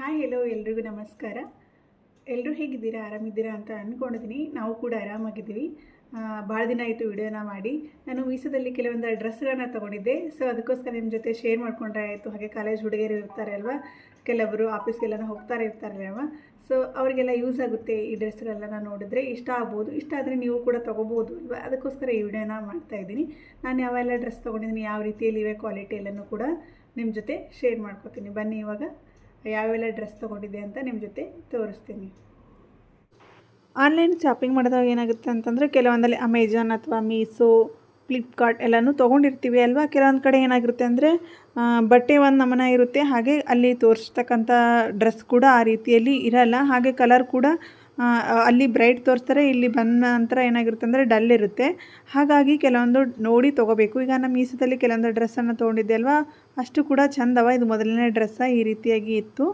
Hi hello ಎಲ್ರಿಗೂ ನಮಸ್ಕಾರ. ಎಲ್ಲರೂ ಹೇಗಿದ್ದೀರಾ? ಆರಾಮಿದ್ದೀರಾ ಅಂತ ಅಂದ್ಕೊಂಡಿದ್ದೀನಿ. ನಾವು ಕೂಡ ಆರಾಮಾಗಿದ್ದೀವಿ. ಭಾಳ ದಿನ ಆಯಿತು ವಿಡಿಯೋನ ಮಾಡಿ. ನಾನು ಮೀಸೋದಲ್ಲಿ ಕೆಲವೊಂದು ಡ್ರೆಸ್ಗಳನ್ನ ತೊಗೊಂಡಿದ್ದೆ. ಸೊ ಅದಕ್ಕೋಸ್ಕರ ನಿಮ್ಮ ಜೊತೆ ಶೇರ್ ಮಾಡ್ಕೊಂಡ್ರೆ ಆಯಿತು ಹಾಗೆ ಕಾಲೇಜ್ ಹುಡುಗಿಯರು ಇರ್ತಾರೆ ಅಲ್ವಾ? ಕೆಲವರು ಆಫೀಸ್ಗೆಲ್ಲ ಹೋಗ್ತಾರೆ ಇರ್ತಾರೆ ಅಲ್ವಾ? ಸೊ ಅವರಿಗೆಲ್ಲ ಯೂಸ್ ಆಗುತ್ತೆ ಈ ಡ್ರೆಸ್ಗಳೆಲ್ಲ ನೋಡಿದ್ರೆ. ಇಷ್ಟ ಆಗ್ಬೋದು. ಇಷ್ಟ ಆದರೆ ನೀವು ಕೂಡ ತೊಗೋಬೋದು ಅಲ್ವಾ? ಅದಕ್ಕೋಸ್ಕರ ಈ ವಿಡಿಯೋನ ಮಾಡ್ತಾಯಿದ್ದೀನಿ ನಾನು ಯಾವೆಲ್ಲ ಡ್ರೆಸ್ ತೊಗೊಂಡಿದ್ದೀನಿ, ಯಾವ ರೀತಿಯಲ್ಲಿ ಇವೆ ಕ್ವಾಲಿಟಿ ಎಲ್ಲನೂ ಕೂಡ ನಿಮ್ಮ ಜೊತೆ ಶೇರ್ ಮಾಡ್ಕೊತೀನಿ. ಬನ್ನಿ ಇವಾಗ. ಯಾವೆಲ್ಲ ಡ್ರೆಸ್ ತೊಗೊಂಡಿದ್ದೆ ಅಂತ ನಿಮ್ಮ ಜೊತೆ ತೋರಿಸ್ತೀನಿ. ಆನ್ಲೈನ್ ಶಾಪಿಂಗ್ ಮಾಡಿದಾಗ ಏನಾಗುತ್ತೆ ಅಂತಂದರೆ ಕೆಲವೊಂದಲ್ಲಿ ಅಮೆಜಾನ್ ಅಥವಾ ಮೀಸೋ ಫ್ಲಿಪ್ಕಾರ್ಟ್ ಎಲ್ಲನೂ ತೊಗೊಂಡಿರ್ತೀವಿ ಅಲ್ವಾ? ಕೆಲವೊಂದು ಕಡೆ ಏನಾಗಿರುತ್ತೆ ಅಂದರೆ ಬಟ್ಟೆ ಒಂದು ನಮನ ಇರುತ್ತೆ ಹಾಗೆ ಅಲ್ಲಿ ತೋರಿಸ್ತಕ್ಕಂಥ ಡ್ರೆಸ್ ಕೂಡ ಆ ರೀತಿಯಲ್ಲಿ ಇರಲ್ಲ. ಹಾಗೆ ಕಲರ್ ಕೂಡ ಅಲ್ಲಿ ಬ್ರೈಟ್ ತೋರಿಸ್ತಾರೆ, ಇಲ್ಲಿ ಬಂದ ನಂತರ ಏನಾಗಿರುತ್ತೆ ಅಂದರೆ ಡಲ್ ಇರುತ್ತೆ. ಹಾಗಾಗಿ ಕೆಲವೊಂದು ನೋಡಿ ತೊಗೋಬೇಕು. ಈಗ ನಮ್ಮ ಮೀಸದಲ್ಲಿ ಕೆಲವೊಂದು ಡ್ರೆಸ್ಸನ್ನು ತೊಗೊಂಡಿದ್ದೆ ಅಲ್ವಾ? ಅಷ್ಟು ಕೂಡ ಚಂದವ. ಇದು ಮೊದಲನೇ ಡ್ರೆಸ್ಸ ಈ ರೀತಿಯಾಗಿ ಇತ್ತು.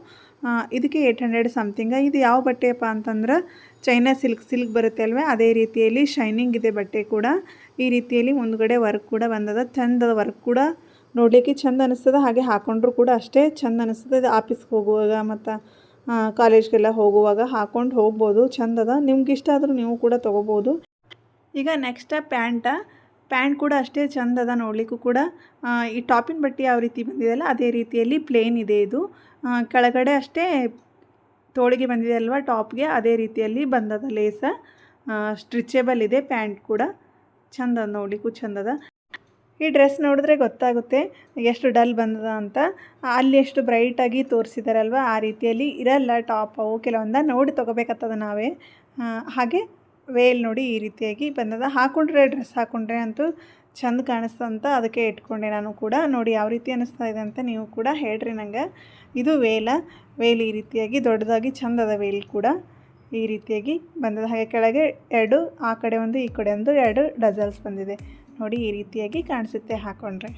ಇದಕ್ಕೆ ಏಯ್ಟ್ ಹಂಡ್ರೆಡ್ ಸಮಥಿಂಗ ಇದು ಯಾವ ಬಟ್ಟೆಯಪ್ಪ ಅಂತಂದ್ರೆ ಚೈನಾ ಸಿಲ್ಕ್ ಸಿಲ್ಕ್ ಬರುತ್ತೆ ಅಲ್ವೇ? ಅದೇ ರೀತಿಯಲ್ಲಿ ಶೈನಿಂಗ್ ಇದೆ ಬಟ್ಟೆ ಕೂಡ. ಈ ರೀತಿಯಲ್ಲಿ ಮುಂದ್ಗಡೆ ವರ್ಕ್ ಕೂಡ ಬಂದದ. ಚಂದದ ವರ್ಕ್ ಕೂಡ ನೋಡಲಿಕ್ಕೆ ಚಂದ ಅನಿಸ್ತದೆ. ಹಾಗೆ ಹಾಕೊಂಡ್ರು ಕೂಡ ಅಷ್ಟೇ ಚೆಂದ ಅನಿಸ್ತದೆ. ಇದು ಆಫೀಸ್ಗೆ ಹೋಗುವಾಗ ಮತ್ತು ಕಾಲೇಜ್ಗೆಲ್ಲ ಹೋಗುವಾಗ ಹಾಕೊಂಡು ಹೋಗ್ಬೋದು. ಚಂದದ. ನಿಮ್ಗೆ ಇಷ್ಟ ಆದರೂ ನೀವು ಕೂಡ ತೊಗೋಬೋದು. ಈಗ ನೆಕ್ಸ್ಟ ಪ್ಯಾಂಟ. ಪ್ಯಾಂಟ್ ಕೂಡ ಅಷ್ಟೇ ಚಂದದ ನೋಡಲಿಕ್ಕೂ ಕೂಡ ಈ ಟಾಪಿನ ಬಟ್ಟೆ ಯಾವ ರೀತಿ ಬಂದಿದೆಯಲ್ಲ, ಅದೇ ರೀತಿಯಲ್ಲಿ ಪ್ಲೇನ್ ಇದೆ ಇದು. ಕೆಳಗಡೆ ಅಷ್ಟೇ ತೋಳಿಗೆ ಬಂದಿದೆ ಅಲ್ವಾ, ಟಾಪ್ಗೆ, ಅದೇ ರೀತಿಯಲ್ಲಿ ಬಂದದ ಲೇಸ ಸ್ಟ್ರಿಚೇಬಲ್ ಇದೆ ಪ್ಯಾಂಟ್ ಕೂಡ. ಚಂದದ ನೋಡಲಿಕ್ಕೂ ಚಂದದ. ಈ ಡ್ರೆಸ್ ನೋಡಿದ್ರೆ ಗೊತ್ತಾಗುತ್ತೆ, ಎಷ್ಟು ಡಲ್ ಬಂದದ ಅಂತ. ಅಲ್ಲಿ ಎಷ್ಟು ಬ್ರೈಟಾಗಿ ತೋರಿಸಿದಾರಲ್ವ, ಆ ರೀತಿಯಲ್ಲಿ ಇರಲ್ಲ ಟಾಪ್ ಅವು, ಕೆಲವೊಂದ ನೋಡಿ ತೊಗೋಬೇಕಾಗ್ತದ ನಾವೇ. ಹಾಗೆ ವೇಲ್ ನೋಡಿ ಈ ರೀತಿಯಾಗಿ ಬಂದದ. ಹಾಕೊಂಡ್ರೆ ಡ್ರೆಸ್ ಹಾಕೊಂಡ್ರೆ ಅಂತೂ ಚಂದ ಕಾಣಿಸ್ತಂತ ಅದಕ್ಕೆ ಇಟ್ಕೊಂಡೆ ನಾನು ಕೂಡ. ನೋಡಿ ಯಾವ ರೀತಿ ಅನ್ನಿಸ್ತಾ ಇದೆ ಅಂತ ನೀವು ಕೂಡ ಹೇಳ್ರಿ ನಂಗೆ. ಇದು ವೇಲ. ವೇಲ್ ಈ ರೀತಿಯಾಗಿ ದೊಡ್ಡದಾಗಿ ಚಂದದ ವೇಲ್ ಕೂಡ ಈ ರೀತಿಯಾಗಿ ಬಂದದ. ಹಾಗೆ ಕೆಳಗೆ ಎರಡು, ಆ ಕಡೆ ಒಂದು, ಈ ಕಡೆ ಒಂದು, ಎರಡು ಡಜಲ್ಸ್ ಬಂದಿದೆ. ನೋಡಿ ಈ ರೀತಿಯಾಗಿ ಕಾಣಿಸುತ್ತೆ, ಹಾಕೊಂಡ್ರೆ.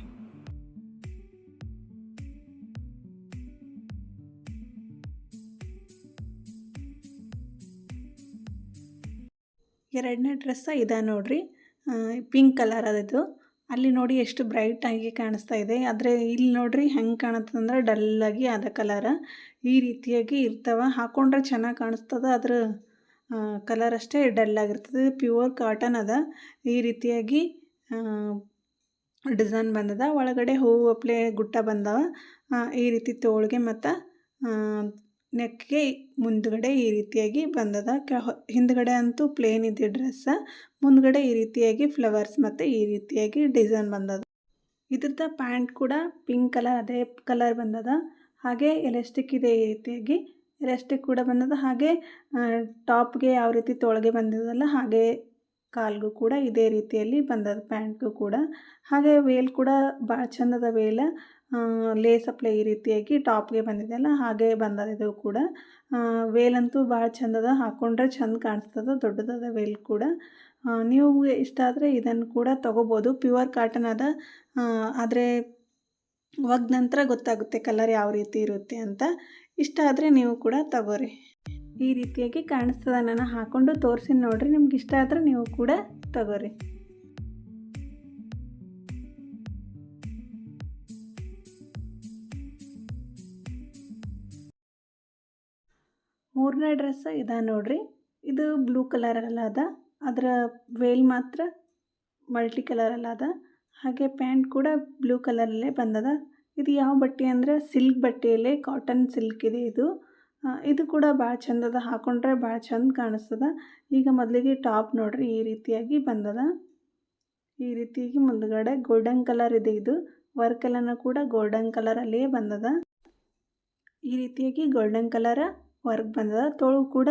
ಎರಡನೇ ಡ್ರೆಸ್ಸ ಇದೆ ನೋಡ್ರಿ. ಪಿಂಕ್ ಕಲರ್ ಅದಿದ್ದು ಅಲ್ಲಿ ನೋಡಿ ಎಷ್ಟು ಬ್ರೈಟಾಗಿ ಕಾಣಿಸ್ತಾ ಇದೆ. ಆದರೆ ಇಲ್ಲಿ ನೋಡ್ರಿ ಹೆಂಗೆ ಕಾಣುತ್ತಂದ್ರೆ ಡಲ್ಲಾಗಿ ಅದ ಕಲರ. ಈ ರೀತಿಯಾಗಿ ಇರ್ತವೆ. ಹಾಕೊಂಡ್ರೆ ಚೆನ್ನಾಗಿ ಕಾಣಿಸ್ತದೆ. ಅದ್ರ ಕಲರ್ ಅಷ್ಟೇ ಡಲ್ಲಾಗಿರ್ತದೆ ಪ್ಯೂರ್ ಕಾಟನ್ ಅದ. ಈ ರೀತಿಯಾಗಿ ಡಿಸೈನ್ ಬಂದದ. ಒಳಗಡೆ ಹೂವು ಅಪ್ಲೆ ಗುಟ್ಟ ಬಂದವ. ಈ ರೀತಿ ತೋಳಿಗೆ ಮತ್ತು ನೆಕ್ಗೆ ಮುಂದುಗಡೆ ಈ ರೀತಿಯಾಗಿ ಬಂದದ. ಕ ಹಿಂದ್ಗಡೆ ಅಂತೂ ಪ್ಲೇನ್ ಇದೆ ಡ್ರೆಸ್ಸ ಮುಂದ್ಗಡೆ ಈ ರೀತಿಯಾಗಿ ಫ್ಲವರ್ಸ್ ಮತ್ತು ಈ ರೀತಿಯಾಗಿ ಡಿಸೈನ್ ಬಂದದ. ಇದ್ರದ್ದು ಪ್ಯಾಂಟ್ ಕೂಡ ಪಿಂಕ್ ಕಲರ್ ಅದೇ ಕಲರ್ ಬಂದದ. ಹಾಗೆ ಎಲಾಸ್ಟಿಕ್ ಇದೆ ಈ ರೀತಿಯಾಗಿ. ಎಲೆಸ್ಟಿಕ್ ಕೂಡ ಬಂದದ. ಹಾಗೆ ಟಾಪ್ಗೆ ಯಾವ ರೀತಿ ತೊಳಗೆ ಬಂದಿದಲ್ಲ ಹಾಗೆ ಕಾಲ್ಗೂ ಕೂಡ ಇದೇ ರೀತಿಯಲ್ಲಿ ಬಂದದ ಪ್ಯಾಂಟ್ಗೂ ಕೂಡ. ಹಾಗೆ ವೇಲ್ ಕೂಡ ಭಾಳ ಚಂದದ ವೇಲ. ಲೇಸ್ ಅಪ್ಲೈ ಈ ರೀತಿಯಾಗಿ ಟಾಪ್ಗೆ ಬಂದಿದೆಯಲ್ಲ ಹಾಗೆ ಬಂದದಿದು ಕೂಡ. ವೇಲಂತೂ ಭಾಳ ಚಂದದ ಹಾಕ್ಕೊಂಡ್ರೆ ಚಂದ ಕಾಣಿಸ್ತದ, ದೊಡ್ಡದಾದ ವೇಲ್ ಕೂಡ. ನೀವು ಇಷ್ಟ ಆದರೆ ಇದನ್ನು ಕೂಡ ತೊಗೋಬೋದು. ಪ್ಯೂರ್ ಕಾಟನ್ ಅದ ಆದರೆ ಒಗ್ದ ನಂತರ ಗೊತ್ತಾಗುತ್ತೆ ಕಲರ್ ಯಾವ ರೀತಿ ಇರುತ್ತೆ ಅಂತ. ಇಷ್ಟ ಆದರೆ ನೀವು ಕೂಡ ತಗೋರಿ. ಈ ರೀತಿಯಾಗಿ ಕಾಣಿಸ್ತದ. ನಾನು ಹಾಕೊಂಡು ತೋರಿಸಿ ನೋಡಿರಿ, ನಿಮ್ಗೆ ಇಷ್ಟ ಆದರೆ ನೀವು ಕೂಡ ತಗೋರಿ. ಮೂರನೇ ಡ್ರೆಸ್ ಇದ ನೋಡ್ರಿ. ಇದು ಬ್ಲೂ ಕಲರ್ ಅಲ್ಲ ಅದ ಅದರ ವೇಲ್ ಮಾತ್ರ ಮಲ್ಟಿ ಕಲರ್ ಅಲ್ಲ ಅದ ಹಾಗೆ ಪ್ಯಾಂಟ್ ಕೂಡ ಬ್ಲೂ ಕಲರಲ್ಲೇ ಬಂದದ. ಇದು ಯಾವ ಬಟ್ಟೆ ಅಂದರೆ ಸಿಲ್ಕ್ ಬಟ್ಟೆಯಲ್ಲೇ ಕಾಟನ್ ಸಿಲ್ಕ್ ಇದೆ ಇದು. ಇದು ಕೂಡ ಭಾಳ ಚಂದದ, ಹಾಕೊಂಡ್ರೆ ಭಾಳ ಚಂದ ಕಾಣಿಸ್ತದ. ಈಗ ಮೊದಲಿಗೆ ಟಾಪ್ ನೋಡ್ರಿ, ಈ ರೀತಿಯಾಗಿ ಬಂದದ. ಈ ರೀತಿಯಾಗಿ ಮುಂದ್ಗಡೆ ಗೋಲ್ಡನ್ ಕಲರ್ ಇದೆ ಇದು. ವರ್ಕ್ ಎಲ್ಲನೂ ಕೂಡ ಗೋಲ್ಡನ್ ಕಲರಲ್ಲೇ ಬಂದದ. ಈ ರೀತಿಯಾಗಿ ಗೋಲ್ಡನ್ ಕಲರ ವರ್ಕ್ ಬಂದದ. ತೋಳು ಕೂಡ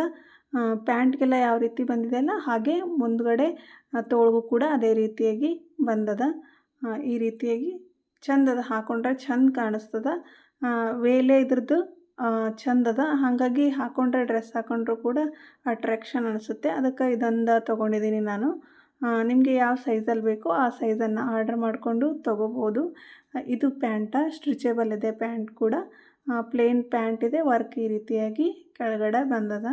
ಪ್ಯಾಂಟ್ಗೆಲ್ಲ ಯಾವ ರೀತಿ ಬಂದಿದೆಯಲ್ಲ ಹಾಗೆ ಮುಂದ್ಗಡೆ ತೋಳು ಕೂಡ ಅದೇ ರೀತಿಯಾಗಿ ಬಂದದ. ಈ ರೀತಿಯಾಗಿ ಚಂದದ, ಹಾಕೊಂಡ್ರೆ ಚಂದ ಕಾಣಿಸ್ತದ. ವೇಲೆ ಇದ್ರದ್ದು ಚಂದದ. ಹಾಗಾಗಿ ಹಾಕೊಂಡ್ರೆ ಡ್ರೆಸ್ ಹಾಕೊಂಡ್ರೂ ಕೂಡ ಅಟ್ರಾಕ್ಷನ್ ಅನಿಸುತ್ತೆ. ಅದಕ್ಕೆ ಇದೊಂದು ತೊಗೊಂಡಿದ್ದೀನಿ ನಾನು. ನಿಮಗೆ ಯಾವ ಸೈಜಲ್ಲಿ ಬೇಕೋ ಆ ಸೈಜನ್ನು ಆರ್ಡ್ರ್ ಮಾಡಿಕೊಂಡು ತೊಗೋಬೋದು. ಇದು ಪ್ಯಾಂಟ ಸ್ಟ್ರಿಚೇಬಲ್ ಇದೆ ಪ್ಯಾಂಟ್ ಕೂಡ. ಪ್ಲೇನ್ ಪ್ಯಾಂಟ್ ಇದೆ ವರ್ಕ್ ಈ ರೀತಿಯಾಗಿ ಕೆಳಗಡೆ ಬಂದದ.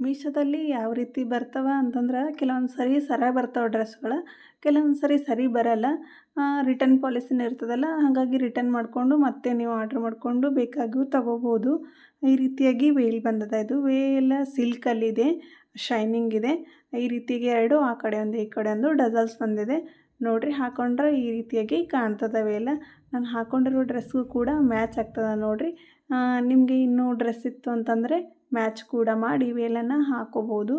ಮೀಶೋದಲ್ಲಿ ಯಾವ ರೀತಿ ಬರ್ತವೆ ಅಂತಂದ್ರೆ ಕೆಲವೊಂದು ಸರಿ ಸರ ಬರ್ತಾವೆ ಡ್ರೆಸ್ಗಳು ಕೆಲವೊಂದು ಸರಿ ಸರಿ ಬರಲ್ಲ. ರಿಟರ್ನ್ ಪಾಲಿಸಿನೂ ಇರ್ತದಲ್ಲ, ಹಾಗಾಗಿ ರಿಟರ್ನ್ ಮಾಡಿಕೊಂಡು ಮತ್ತೆ ನೀವು ಆರ್ಡ್ರ್ ಮಾಡಿಕೊಂಡು ಬೇಕಾಗಿಯೂ ತಗೋಬೋದು. ಈ ರೀತಿಯಾಗಿ ವೇಲ್ ಬಂದದ ಇದು. ವೇಲ್ ಸಿಲ್ಕಲ್ಲಿದೆ ಶೈನಿಂಗ್ ಇದೆ. ಈ ರೀತಿಗೆ ಎರಡು, ಆ ಕಡೆ ಒಂದು, ಈ ಕಡೆ ಒಂದು, ಡಜಲ್ಸ್ ಬಂದಿದೆ. ನೋಡ್ರಿ ಹಾಕೊಂಡ್ರೆ ಈ ರೀತಿಯಾಗಿ ಕಾಣ್ತದವೆ ಎಲ್ಲ. ನಾನು ಹಾಕೊಂಡಿರೋ ಡ್ರೆಸ್ಗೂ ಕೂಡ ಮ್ಯಾಚ್ ಆಗ್ತದ ನೋಡ್ರಿ. ನಿಮಗೆ ಇನ್ನೂ ಡ್ರೆಸ್ ಇತ್ತು ಅಂತಂದರೆ ಮ್ಯಾಚ್ ಕೂಡ ಮಾಡಿ ಇವೆಲ್ಲನ ಹಾಕೋಬೋದು.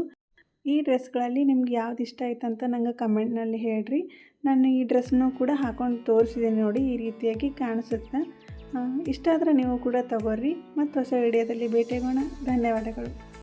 ಈ ಡ್ರೆಸ್ಗಳಲ್ಲಿ ನಿಮ್ಗೆ ಯಾವ್ದು ಇಷ್ಟ ಆಯ್ತು ಅಂತ ನಂಗೆ ಕಮೆಂಟ್ನಲ್ಲಿ ಹೇಳ್ರಿ. ನಾನು ಈ ಡ್ರೆಸ್ನೂ ಕೂಡ ಹಾಕೊಂಡು ತೋರಿಸಿದ್ದೀನಿ ನೋಡಿ, ಈ ರೀತಿಯಾಗಿ ಕಾಣಿಸುತ್ತೆ. ಇಷ್ಟ ಆದರೆ ನೀವು ಕೂಡ ತಗೋರಿ ಮತ್ತು ಹೊಸ ವಿಡಿಯೋದಲ್ಲಿ ಭೇಟಿಯಾಗೋಣ. ಧನ್ಯವಾದಗಳು.